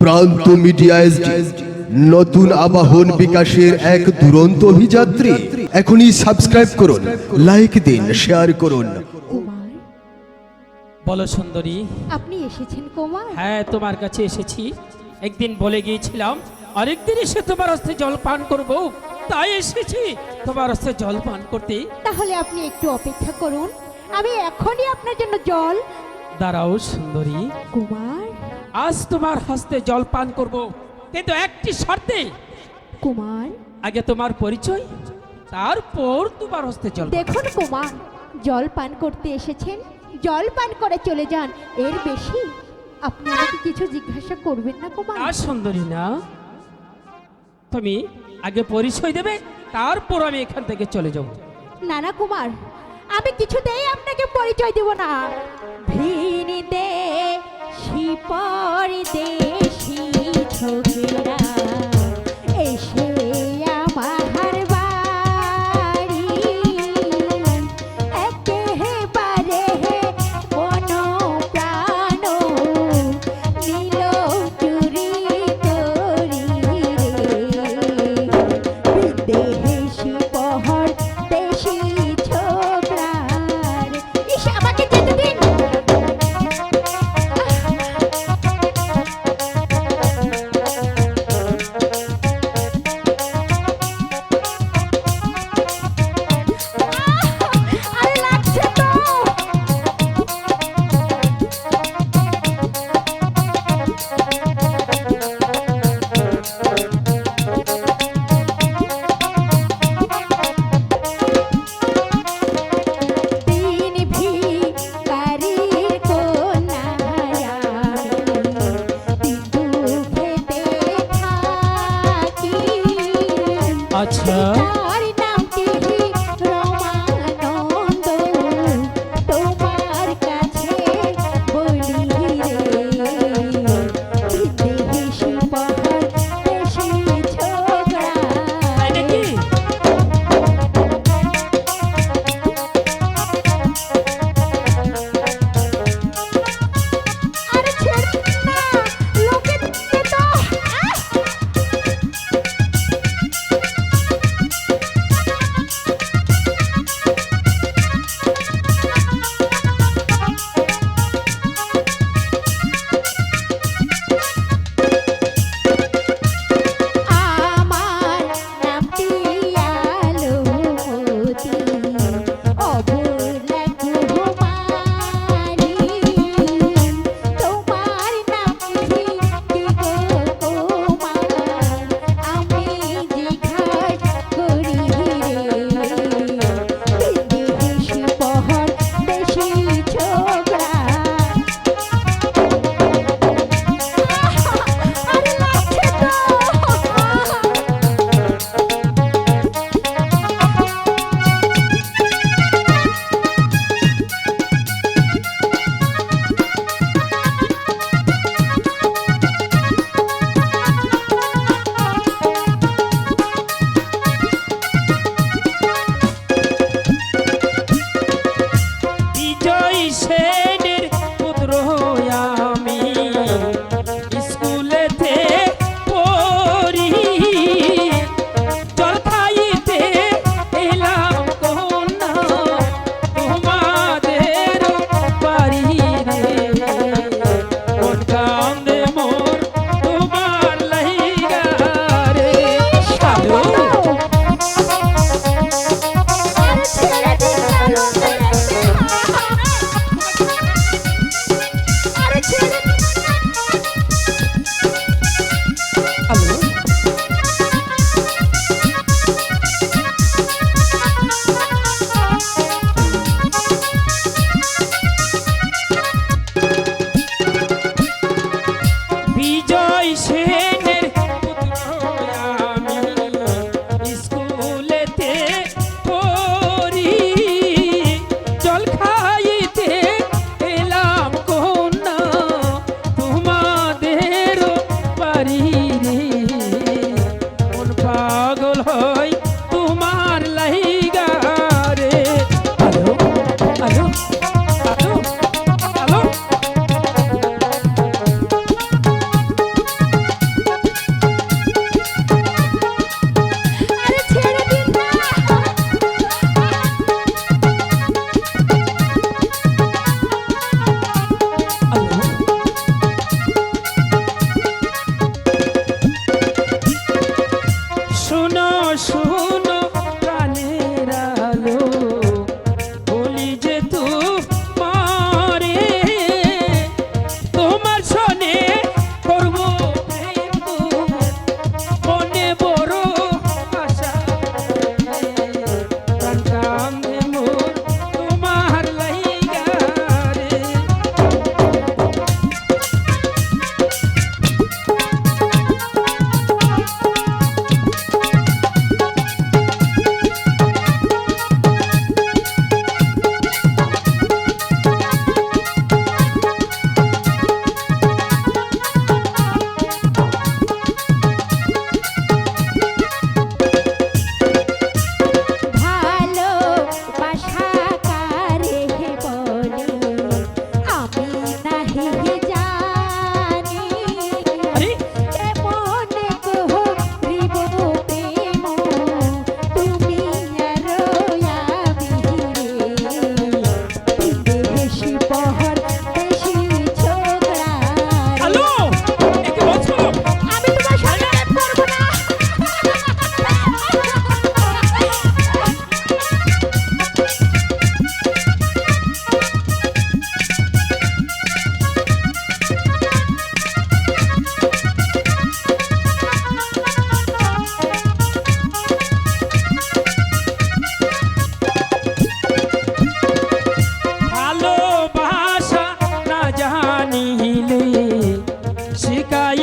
প্রান্ত media SD নতুন আবাহন বিকাশের এক দুরন্ত অভিযাত্রী। এখনই সাবস্ক্রাইব করুন লাইক দিন শেয়ার করুন। কুমার? বলো সুন্দরী। আপনি এসেছেন কুমার? হ্যাঁ তোমার কাছে এসেছি। একদিন বলে গিয়েছিলাম আরেকদিন এসে তোমার হস্তে জল পান করব। তাই এসেছি। তোমার হস্তে জল পান করতে। তাহলে আপনি একটু অপেক্ষা করুন। আমি এখনই আপনার জন্য জল দাঁড়াও সুন্দরী। কুমার? আজ তোমার হস্তে জল পান করব। কিন্তু একটি শর্তে। কুমার। আগে তোমার পরিচয় তারপর তোমার হস্তে জল দেখুন কুমার জল পান করতে এসেছেন জল পান করে চলে যান। এর বেশি আপনি আমাকে কিছু জিজ্ঞাসা করবেন না কুমার। না সুন্দরী না। তুমি আগে পরিচয় দেবে তারপর আমি এখান থেকে চলে যাব। না না কুমার আমি কিছুতেই আপনাকে পরিচয় দেব না। ভিন পরদেশি ছোকরা। আচ্ছা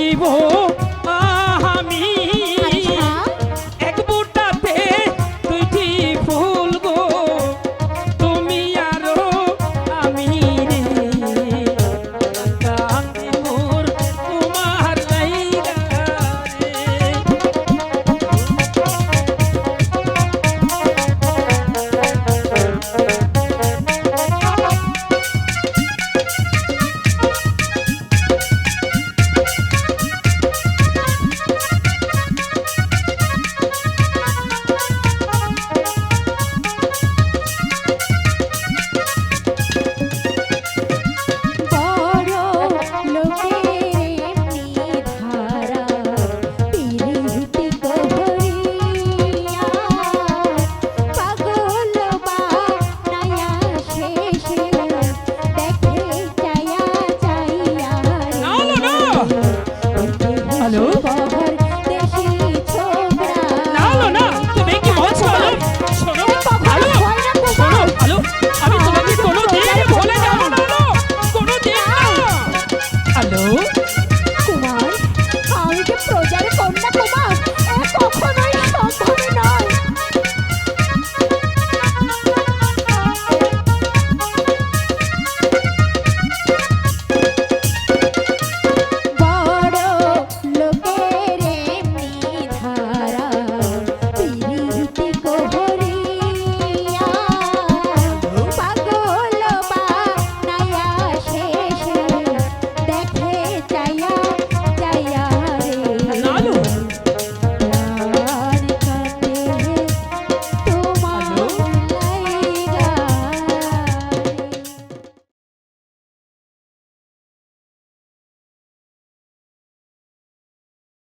জীবন